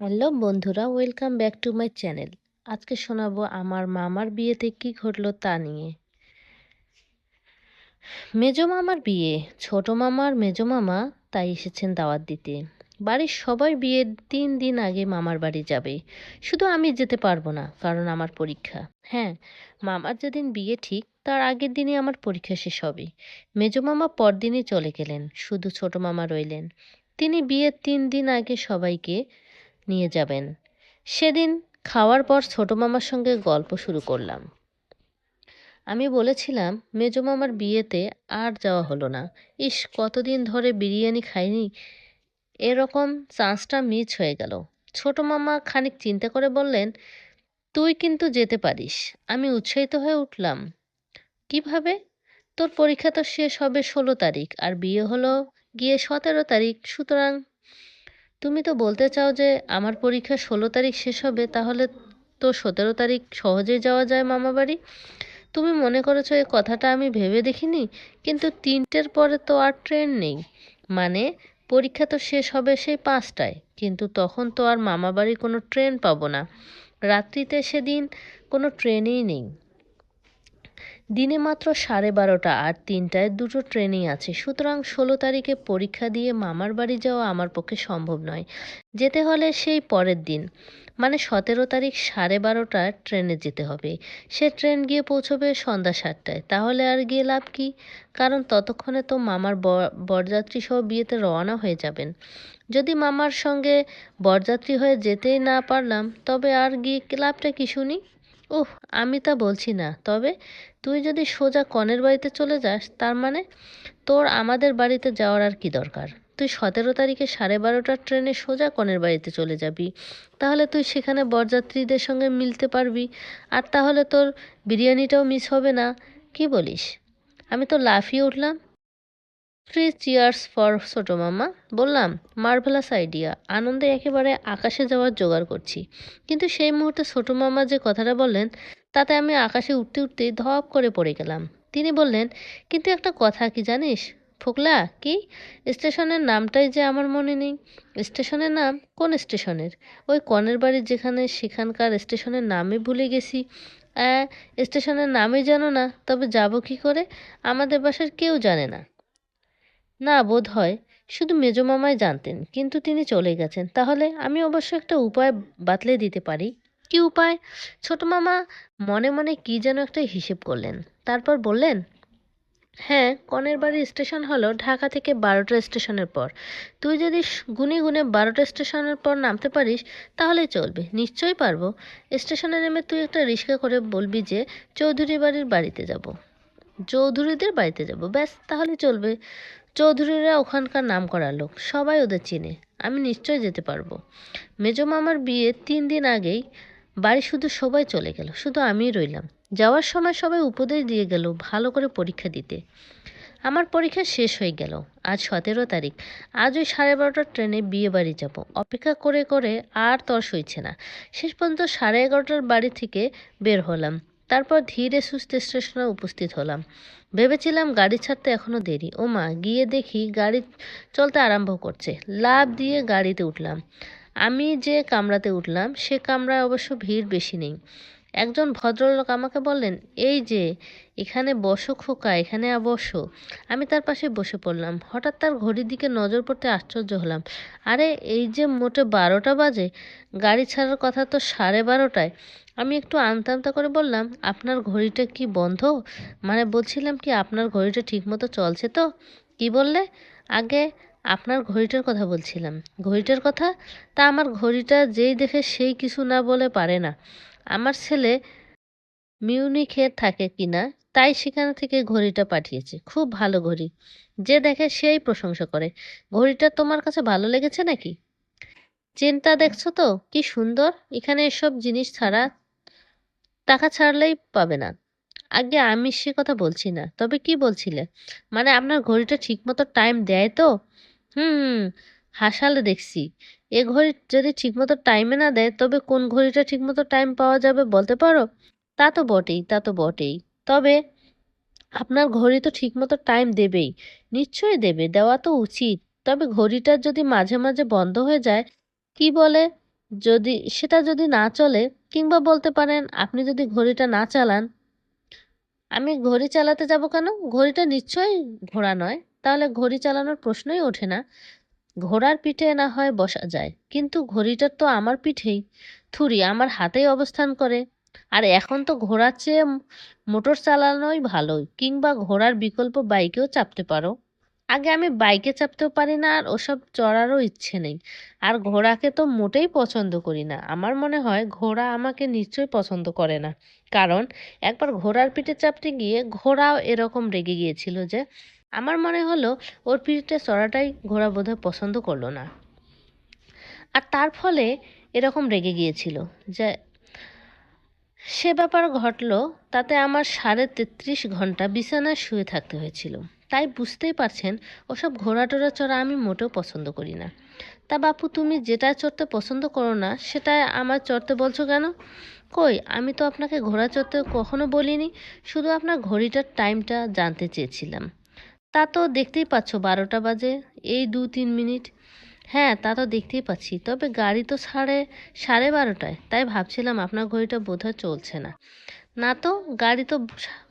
Hello বন্ধুরা, welcome back to my channel. আজকে শোনাবো আমার মামার বিয়েতে কি ঘটলো তা নিয়ে। মেজো মামার বিয়ে, ছোট মামার মেজো মামা তাই এসেছেন দাওয়াত দিতে। বাড়ির সবাই বিয়ের তিন দিন আগে মামার বাড়ি যাবে। শুধু আমি যেতে পারব না, কারণ আমার পরীক্ষা। হ্যাঁ মামার যেদিন বিয়ে ঠিক, তার আগের দিনই আমার পরীক্ষা শেষ হবে। মেজো মামা পরদিনই চলে গেলেন, শুধু ছোট মামা রইলেন। তিনি বিয়ের তিন দিন আগে সবাইকে নিয়ে যাবেন। সেদিন খাওয়ার পর ছোট মামার সঙ্গে গল্প শুরু করলাম। আমি বলেছিলাম, মেজো মামার বিয়েতে আর যাওয়া হলো না। ইস, কতদিন ধরে বিরিয়ানি খাইনি। এরকম চান্সটা মিস হয়ে গেল। ছোট মামা খানিক চিন্তা করে বললেন, তুই কিন্তু যেতে পারিস। আমি উৎসাহিত হয়ে উঠলাম, কীভাবে? তোর পরীক্ষা তো শেষ হবে ষোলো তারিখ আর বিয়ে হলো গিয়ে সতেরো তারিখ, সুতরাং তুমি তো বলতে চাও যে আমার পরীক্ষা ষোলো তারিখ শেষ হবে, তাহলে তো সতেরো তারিখ সহজেই যাওয়া যায় মামা বাড়ি তুমি মনে করেছ এ কথাটা আমি ভেবে দেখিনি, কিন্তু তিনটের পরে তো আর ট্রেন নেই। মানে পরীক্ষা তো শেষ হবে সেই পাঁচটায়, কিন্তু তখন তো আর মামা বাড়ি কোনো ট্রেন পাবো না। রাত্রিতে সেদিন কোনো ট্রেনই নেই। দিনে মাত্র সাড়ে বারোটা আর তিনটায় দুটো ট্রেনই আছে। সুতরাং ষোলো তারিখে পরীক্ষা দিয়ে মামার বাড়ি যাওয়া আমার পক্ষে সম্ভব নয়। যেতে হলে সেই পরের দিন। মানে সতেরো তারিখ সাড়ে বারোটায় ট্রেনে যেতে হবে। সে ট্রেন গিয়ে পৌঁছবে সন্ধ্যা সাতটায়। তাহলে আর গিয়ে লাভ কি? কারণ ততক্ষণে তো মামার বরযাত্রী সহ বিয়েতে রওনা হয়ে যাবেন। যদি মামার সঙ্গে বরযাত্রী হয়ে যেতেই না পারলাম, তবে আর গিয়ে লাভটা কি শুনি? উহ আমি তা বলছি না। তবে তুই যদি সোজা কনের বাড়িতে চলে যাস, তার মানে তোর আমাদের বাড়িতে যাওয়ার আর কি দরকার? তুই সতেরো তারিখে সাড়ে বারোটার ট্রেনে সোজা কনের বাড়িতে চলে যাবি। তাহলে তুই সেখানে বরযাত্রীদের সঙ্গে মিলতে পারবি। আর তাহলে তোর বিরিয়ানিটাও মিস হবে না। কি বলিস? আমি তো লাফিয়ে উঠলাম। থ্রি চিয়ার্স ফর ছোটো মামা। বললাম, মার্ভেলাস আইডিয়া। আনন্দে একেবারে আকাশে যাওয়ার জোগাড় করছি। কিন্তু সেই মুহূর্তে ছোটো মামা যে কথাটা বললেন, তাতে আমি আকাশে উঠতে উঠতেই ধপ করে পড়ে গেলাম। তিনি বললেন, কিন্তু একটা কথা কি জানিস? ফোকলা, কি? স্টেশনের নামটাই যে আমার মনে নেই। স্টেশনের নাম কোন স্টেশনের? ওই কনের বাড়ির যেখানে সেখানকার স্টেশনের নামই ভুলে গেছি। স্টেশনের নামই জানো না, তবে যাব কি করে? আমাদের বাসার কেউ জানে না। না বোধ হয় শুধু মেজো মামাই জানতেন, কিন্তু তিনি চলে গেছেন। তাহলে আমি অবশ্য একটা উপায় বাতলে দিতে পারি। কি উপায়? ছোট মামা মনে মনে কি যেন একটা হিসেব করলেন। তারপর বললেন হ্যাঁ কনের বাড়ি স্টেশন হলো ঢাকা থেকে বারোটা স্টেশনের পর। তুই যদি গুনে গুনে বারোটা স্টেশনের পর নামতে পারিস, তাহলে চলবে। নিশ্চয়ই পারব। স্টেশনে নেমে তুই একটা রিক্সা করে বলবি যে, চৌধুরী বাড়ির বাড়িতে যাব। চৌধুরীদের বাড়িতে যাব। ব্যাস, তাহলে চলবে। চৌধুরীরা ওখানকার নাম করা লোক, সবাই ওদের চিনে। আমি নিশ্চয় যেতে পারব। মেজো মামার বিয়ে তিন দিন আগেই বাড়ি শুধু সবাই চলে গেল, শুধু আমিই রইলাম। যাওয়ার সময় সবাই উপদেশ দিয়ে গেল ভালো করে পরীক্ষা দিতে। আমার পরীক্ষা শেষ হয়ে গেল, আজ সতেরো তারিখ। আজ ওই সাড়ে বারোটার ট্রেনে বিয়ে বাড়ি যাব। অপেক্ষা করে করে আর তর সইছে না। শেষ পর্যন্ত সাড়ে এগারোটার বাড়ি থেকে বের হলাম। তারপর ধীরে সুস্থে স্টেশনে উপস্থিত হলাম। ভেবেছিলাম গাড়ি ছাড়তে এখনও দেরি। ও মা গিয়ে দেখি গাড়ি চলতে আরম্ভ করছে। লাভ দিয়ে গাড়িতে উঠলাম। আমি যে কামরাতে উঠলাম, সে কামরায় অবশ্য ভিড় বেশি নেই। একজন ভদ্রলোক আমাকে বললেন, এই যে, এখানে বসো খোকা, এখানে বসো। আমি তার পাশে বসে পড়লাম। হঠাৎ তার ঘড়ির দিকে নজর পড়তে আশ্চর্য হলাম। আরে, এই যে মোটে বারোটা বাজে, গাড়ি ছাড়ার কথা তো সাড়ে বারোটায়। আমি একটু আমতা করে বললাম, আপনার ঘড়িটা কি বন্ধ? মানে বলছিলাম কি, আপনার ঘড়িটা ঠিকমতো চলছে তো? কি বললে? আগে আপনার ঘড়িটার কথা বলছিলাম। ঘড়িটার কথা? তা আমার ঘড়িটা যেই দেখে সেই কিছু না বলে পারে না। আমার ছেলে মিউনিখে থাকে কিনা, তাই সেখান থেকে ঘড়িটা পাঠিয়েছে। খুব ভালো ঘড়ি। যে দেখে সেই প্রশংসা করে। ঘড়িটা তোমার কাছে ভালো লেগেছে নাকি? চেনটা দেখছ তো? কি সুন্দর! এখানে এসব জিনিস ছাড়া টাকা ছাড়লেই পাবে না। আগে আমি সে কথা বলছি না। তবে কি বলছিলে? মানে আপনার ঘড়িটা ঠিকমতো টাইম দেয় তো? হুম, হাসালে দেখছি। এ ঘড়ি যদি ঠিকমতো টাইমে না দেয়, তবে কোন ঘড়িটা ঠিকমতো টাইম পাওয়া যাবে বলতে পারো? তা তো বটেই, তা তো বটেই। তবে আপনার ঘড়ি তো ঠিকমতো টাইম দেবেই। নিশ্চয়ই দেবে, দেওয়া তো উচিত। তবে ঘড়িটা যদি মাঝে মাঝে বন্ধ হয়ে যায়, কি বলে? যদি সেটা যদি না চলে, কিংবা বলতে পারেন আপনি যদি ঘড়িটা না চালান, আমি ঘড়ি চালাতে যাব কেন? ঘড়িটা নিশ্চয়ই ঘোড়া নয়। তাহলে ঘড়ি চালানোর প্রশ্নই ওঠে না। ঘোড়ার পিঠে না হয় বসা যায়। কিন্তু ঘড়িটার তো আমার পিঠেই। থুরি আমার হাতেই অবস্থান করে। আর এখন তো ঘোড়ার চেয়ে মোটর চালানোই ভালো, কিংবা ঘোড়ার বিকল্প বাইকেও চাপতে পারো। আগে আমি বাইকে চাপতেও পারি না, আর ওসব চড়ারও ইচ্ছে নেই। আর ঘোড়াকে তো মোটেই পছন্দ করি না। আমার মনে হয় ঘোড়া আমাকে নিশ্চয়ই পছন্দ করে না। কারণ একবার ঘোড়ার পিঠে চাপতে গিয়ে ঘোড়াও এরকম রেগে গিয়েছিল যে আমার মনে হলো ওর পিঠে চড়াটাই ঘোড়া বোধহয় পছন্দ করল না। আর তার ফলে এরকম রেগে গিয়েছিল যে সে ব্যাপার ঘটলো, তাতে আমার সাড়ে তেত্রিশ ঘণ্টা বিছানায় শুয়ে থাকতে হয়েছিল। তাই বুঝতেই পারছেন, ওসব ঘোড়া টোড়া চড়া আমি মোটেও পছন্দ করি না। তা বাপু, তুমি যেটা চড়তে পছন্দ করো না সেটা আমার চড়তে বলছো কেন? কই, আমি তো আপনাকে ঘোড়া চড়তে কখনো বলিনি, শুধু আপনার ঘড়িটার টাইমটা জানতে চেয়েছিলাম। তা তো দেখতেই পাচ্ছ, বারোটা বাজে, এই দু তিন মিনিট। হ্যাঁ তা তো দেখতেই পাচ্ছি, তবে গাড়ি তো সাড়ে সাড়ে বারোটায়, তাই ভাবছিলাম আপনার ঘড়িটা বোধহয় চলছে না। না তো, গাড়ি তো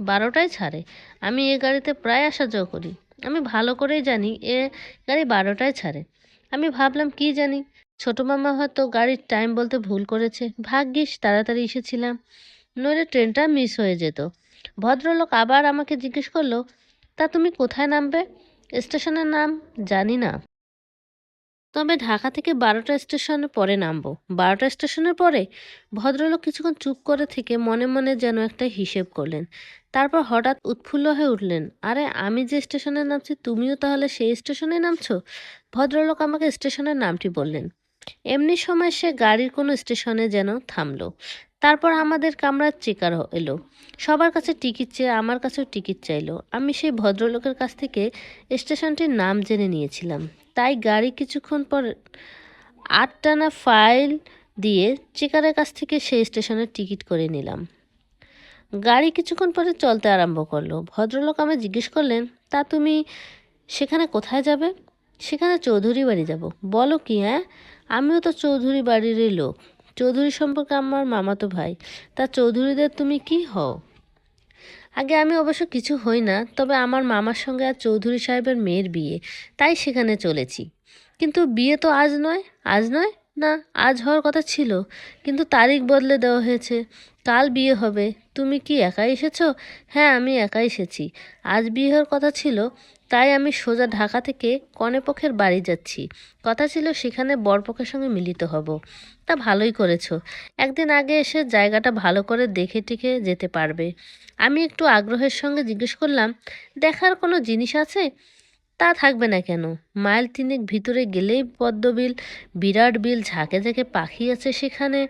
বারোটায় ছাড়ে। আমি এ গাড়িতে প্রায় আসা যাওয়া করি। আমি ভালো করেই জানি এ গাড়ি বারোটায় ছাড়ে। আমি ভাবলাম, কি জানি? ছোটো মামা হয়তো গাড়ির টাইম বলতে ভুল করেছে। ভাগ্যিস, তাড়াতাড়ি এসেছিলাম। নইলে ট্রেনটা মিস হয়ে যেত। ভদ্রলোক আবার আমাকে জিজ্ঞেস করল, তা তুমি কোথায় নামবে? স্টেশনের নাম জানি না। তবে ঢাকা থেকে বারোটা স্টেশনের পরে নামবো। বারোটা স্টেশনের পরে ভদ্রলোক কিছুক্ষণ চুপ করে থেকে মনে মনে যেন একটা হিসেব করলেন। তারপর হঠাৎ উৎফুল্ল হয়ে উঠলেন, আরে, আমি যে স্টেশনে নামছি, তুমিও তাহলে সেই স্টেশনে নামছো? ভদ্রলোক আমাকে স্টেশনের নামটি বললেন। এমনি সময় সে গাড়ির কোনো স্টেশনে যেন থামলো। তারপর আমাদের কামরার চেকার এলো। সবার কাছে টিকিট চেয়ে আমার কাছেও টিকিট চাইলো। আমি সেই ভদ্রলোকের কাছ থেকে স্টেশনটির নাম জেনে নিয়েছিলাম। তাই গাড়ি কিছুক্ষণ পর আটটানা ফাইল দিয়ে চেকারের কাছ থেকে সেই স্টেশনের টিকিট করে নিলাম। গাড়ি কিছুক্ষণ পরে চলতে আরম্ভ করল। ভদ্রলোক আমায় জিজ্ঞেস করলেন, তা তুমি সেখানে কোথায় যাবে? সেখানে চৌধুরী বাড়ি যাব। বলো কি হ্যাঁ? আমিও তো চৌধুরী বাড়িরই লোক। চৌধুরী সম্পর্কে আমার মামাতো ভাই। তা চৌধুরীদের তুমি কি হও? আগে আমি অবশ্য কিছু হই না, তবে আমার মামার সঙ্গে আর চৌধুরী সাহেবের মেয়ের বিয়ে, তাই সেখানে চলেছি। কিন্তু বিয়ে তো আজ নয় আজ নয়? না, আজ হওয়ার কথা ছিল, কিন্তু তারিখ বদলে দেওয়া হয়েছে, কাল বিয়ে হবে। তুমি কি একাই এসেছ? হ্যাঁ আমি একাই এসেছি। আজ বিয়ে হওয়ার কথা ছিল তাই আমি সোজা ঢাকা থেকে কনেপক্ষের বাড়ি যাচ্ছি। কথা ছিল সেখানে বরপক্ষের সঙ্গে মিলিত হব। তা ভালোই করেছ। একদিন আগে এসে জায়গাটা ভালো করে দেখে টিকে যেতে পারবে। আমি একটু আগ্রহের সঙ্গে জিজ্ঞেস করলাম, দেখার কোনো জিনিস আছে? তা থাকবে না কেন। মাইল তিনেক ভিতরে গেলেই পদ্মবিল, বিরাট বিল ঝাঁকে ঝাঁকে পাখি আছে সেখানে।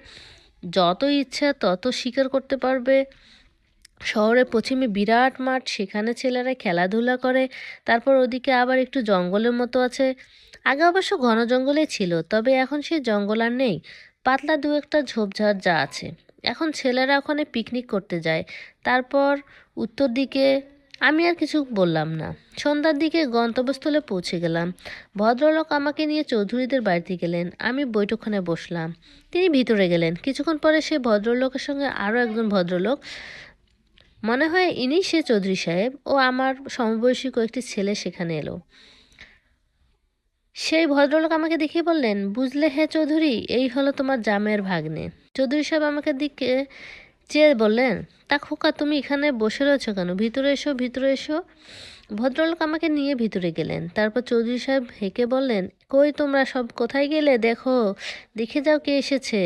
যত ইচ্ছা তত শিকার করতে পারবে। শহরে পশ্চিমে বিরাট মাঠ, সেখানে ছেলেরা খেলাধুলা করে, তারপর ওদিকে আবার একটু জঙ্গলের মতো আছে। আগে অবশ্য ঘন জঙ্গলেই ছিল, তবে এখন সেই জঙ্গল আর নেই। পাতলা দু একটা ঝোপঝাড় যা আছে। এখন ছেলেরা ওখানে পিকনিক করতে যায়। তারপর উত্তর দিকে আমি আর কিছু বললাম না। সন্ধ্যার দিকে গন্তব্যস্থলে পৌঁছে গেলাম। ভদ্রলোক আমাকে নিয়ে চৌধুরীদের বাড়িতে গেলেন। আমি বৈঠকখানে বসলাম। তিনি ভিতরে গেলেন। কিছুক্ষণ পরে সে ভদ্রলোকের সঙ্গে আরও একজন ভদ্রলোক মনে হয় ইনি সে চৌধুরী সাহেব ও আমার সমবয়সী কয়েকটি ছেলে সেখানে এলো। সেই ভদ্রলোক আমাকে দেখে বললেন, বুঝলে হে চৌধুরী, এই হলো তোমার জামের ভাগ্নে। চৌধুরী সাহেব আমাকে দিকে চেয়ে বললেন, তা খোকা, তুমি এখানে বসে রয়েছো কেন? ভিতরে এসো ভিতরে এসো। ভদ্রলোক আমাকে নিয়ে ভিতরে গেলেন। তারপর চৌধুরী সাহেব হেঁকে বললেন, কই তোমরা সব কোথায় গেলে? দেখো, দেখে যাও কে এসেছে।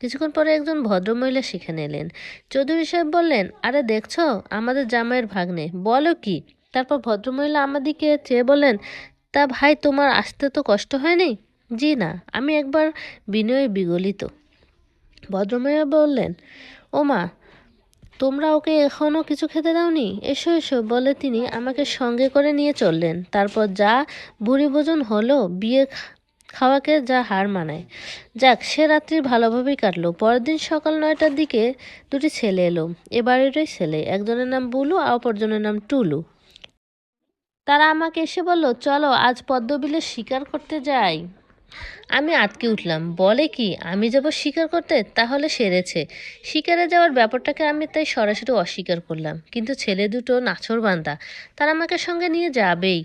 কিছুক্ষণ পরে একজন ভদ্রমহিলা সেখানে এলেন। চৌধুরী সাহেব বললেন, আরে দেখছ, আমাদের জামাইয়ের ভাগ্নে। বলো কি? তারপর ভদ্রমহিলা আমাদিকে চেয়ে বললেন, তা ভাই, তোমার আসতে তো কষ্ট হয়নি? জি না, আমি একবার বিনয়ে বিগলিত। ভদ্রমহিলা বললেন ও মা তোমরা ওকে এখনও কিছু খেতে দাওনি? এসো এসো, বলে তিনি আমাকে সঙ্গে করে নিয়ে চললেন। তারপর যা বুড়ি ভোজন হলো, বিয়ে খাওয়াকে যা হার মানায়। যাক, সে রাত্রি ভালোভাবেই কাটলো। পরের দিন সকাল নয়টার দিকে দুটি ছেলে এলো। এবারেরই ছেলে। একজনের নাম বুলু, আর অপরজনের নাম টুলু। তারা আমাকে এসে বলল, চলো, আজ পদ্মবিলে শিকার করতে যাই। আমি আটকে উঠলাম। বলে কি, আমি যাব শিকার করতে? তাহলে সেরেছে। শিকারে যাওয়ার ব্যাপারটাকে আমি তাই সরাসরি অস্বীকার করলাম। কিন্তু ছেলে দুটো নাছর বান্দা তারা আমাকে সঙ্গে নিয়ে যাবেই।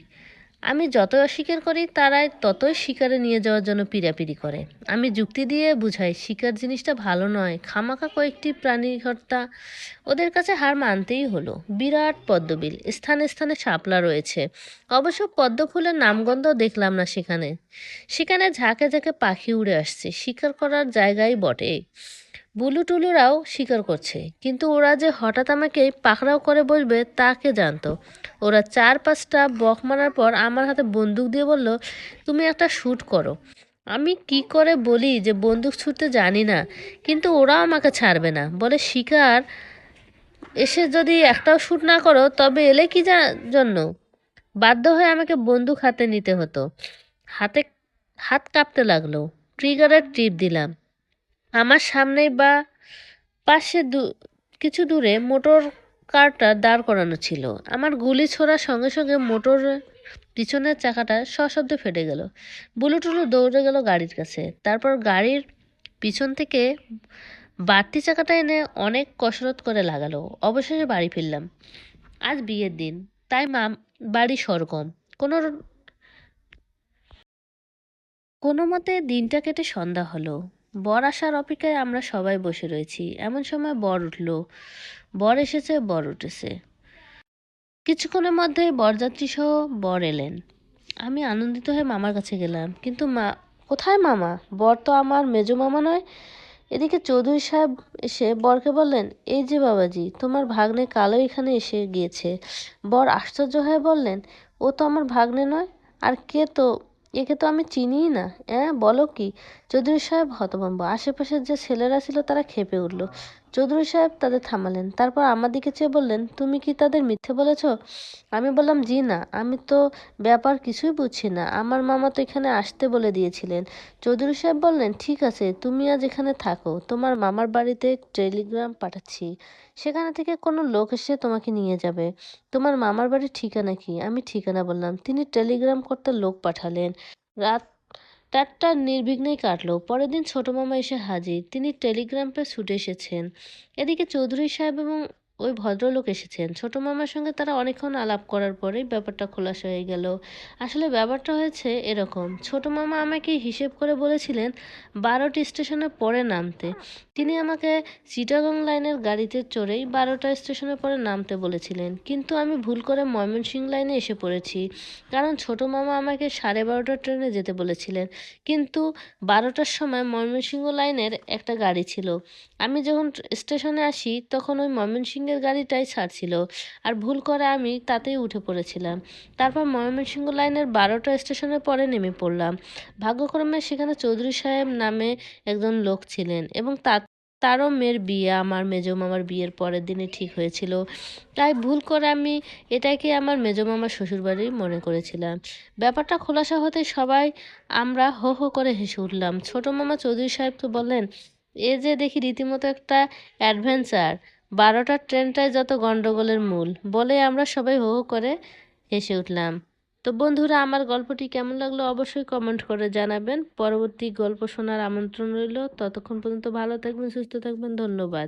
আমি যতই অস্বীকার করি, তারাই ততই শিকারে নিয়ে যাওয়ার জন্য পিড়াপিড়ি করে। আমি যুক্তি দিয়ে বুঝাই, শিকার জিনিসটা ভালো নয়। খামাখা কয়েকটি প্রাণী ওদের কাছে হার মানতেই হলো। বিরাট পদ্মবিল, স্থানে স্থানে শাপলা রয়েছে। অবশ্য পদ্ম ফুলের নামগন্ধ দেখলাম না সেখানে। সেখানে ঝাঁকে ঝাঁকে পাখি উড়ে আসছে। শিকার করার জায়গাই বটে। বুলু টুলুরাও শিকার করছে। কিন্তু ওরা যে হঠাৎ আমাকে পাকড়াও করে বসবে, তা কে জানতো? ওরা চার পাঁচটা বক মারার পর আমার হাতে বন্দুক দিয়ে বলল, তুমি একটা শ্যুট করো। আমি কি করে বলি যে বন্দুক ছুটতে জানি না, কিন্তু ওরাও আমাকে ছাড়বে না। বলে, শিকার, এসে যদি একটাও শ্যুট না করো, তবে এলে কি জন্য? বাধ্য হয়ে আমাকে বন্দুক হাতে নিতে হতো। হাতে, হাত কাঁপতে লাগল। ট্রিগারের টিপ দিলাম। আমার সামনে বা পাশে দু, কিছু দূরে মোটর কারটা দাঁড় করানো ছিল। আমার গুলি ছোড়ার সঙ্গে সঙ্গে মোটর পিছনের চাকাটা সশব্দে ফেটে গেল। বুলুটুলু দৌড়ে গেল গাড়ির কাছে। তারপর গাড়ির পিছন থেকে বাড়তি চাকাটা এনে অনেক কসরত করে লাগালো। অবশেষে বাড়ি ফিরলাম। আজ বিয়ের দিন, তাই মা, বাড়ি সরগম। কোনো কোনো মতে দিনটা কেটে সন্ধ্যা হলো। বর আসার অপেক্ষায় আমরা সবাই বসে রয়েছি। এমন সময় বর উঠল। বর এসেছে, বর উঠেছে। কিছুক্ষণের মধ্যে বরযাত্রী সহ বর এলেন। আমি আনন্দিত হয়ে মামার কাছে গেলাম। কিন্তু মা, কোথায় মামা? বর তো আমার মেজো মামা নয়। এদিকে চৌধুরী সাহেব এসে বরকে বললেন, এই যে বাবাজি, তোমার ভাগ্নে কালো এখানে এসে গিয়েছে। বর আশ্চর্য হয়ে বললেন, ও তো আমার ভাগ্নে নয়? আর কে তো একে তো আমি চিনিই না। হ্যাঁ বলো কি? চৌধুরী সাহেব হতভম্ব। আশেপাশের যে ছেলেরা ছিল তারা খেপে উঠল। চৌধুরী সাহেব তাদের থামালেন। তারপর আমার দিকে চেয়ে বললেন, তুমি কি তাদের মিথ্যে বলেছ? আমি বললাম, জি না, আমি তো ব্যাপার কিছুই বুঝছি না। আমার মামা তো এখানে আসতে বলে দিয়েছিলেন। চৌধুরী সাহেব বললেন, ঠিক আছে, তুমি আজ এখানে থাকো, তোমার মামার বাড়িতে টেলিগ্রাম পাঠাচ্ছি। সেখানে থেকে কোনো লোক এসে তোমাকে নিয়ে যাবে। তোমার মামার বাড়ির ঠিকানা কি? আমি ঠিকানা বললাম, তিনি টেলিগ্রাম করতে লোক পাঠালেন। রাত রাতটা নির্বিঘ্নেই কাটল। পরের দিন ছোটো মামা এসে হাজির। তিনি টেলিগ্রাম পেয়ে ছুটে এসেছেন। এদিকে চৌধুরী সাহেব এবং ওই ভদ্রলোক এসেছেন। ছোট মামার সঙ্গে তারা অনেকক্ষণ আলাপ করার পরেই ব্যাপারটা খোলাসা হয়ে গেল। আসলে ব্যাপারটা হয়েছে এরকম, ছোট মামা আমাকে হিসেব করে বলেছিলেন বারোটি স্টেশনে পরে নামতে। তিনি আমাকে চিটাগং লাইনের গাড়িতে চড়েই বারোটা স্টেশনে পরে নামতে বলেছিলেন। কিন্তু আমি ভুল করে ময়মনসিংহ লাইনে এসে পড়েছি, কারণ ছোট মামা আমাকে সাড়ে বারোটার ট্রেনে যেতে বলেছিলেন। কিন্তু বারোটার সময় ময়মনসিংহ লাইনের একটা গাড়ি ছিল। আমি যখন স্টেশনে আসি, তখন ওই ময়মনসিংহের গাড়িটাই ছাড়ছিল। আর ভুল করে আমি তাতেই উঠে পড়েছিলাম। তারপর ময়মনসিংহ লাইনের বারোটা স্টেশনের পরে নেমে পড়লাম। ভাগ্যক্রমে সেখানে চৌধুরী সাহেব নামে একজন লোক ছিলেন এবং তা, তারও মেয়ের বিয়ে, আমার মেজো মামার বিয়ের পরের দিনে ঠিক হয়েছিল। তাই ভুল করে আমি এটাকে আমার মেজো মামার শ্বশুরবাড়ি মনে করেছিলাম। ব্যাপারটা খোলাসা হতে সবাই আমরা হো হো করে হেসে উঠলাম। ছোটো মামা চৌধুরী সাহেবকে বললেন এ যে দেখি রীতিমতো একটা অ্যাডভেঞ্চার। বারোটার ট্রেনটাই যত গণ্ডগোলের মূল, বলে আমরা সবাই হো হো করে হেসে উঠলাম। তো বন্ধুরা, আমার গল্পটি কেমন লাগল অবশ্যই কমেন্ট করে জানাবেন। পরবর্তী গল্প শোনার আমন্ত্রণ রইল। ততক্ষণ পর্যন্ত ভালো থাকবেন, সুস্থ থাকবেন, ধন্যবাদ।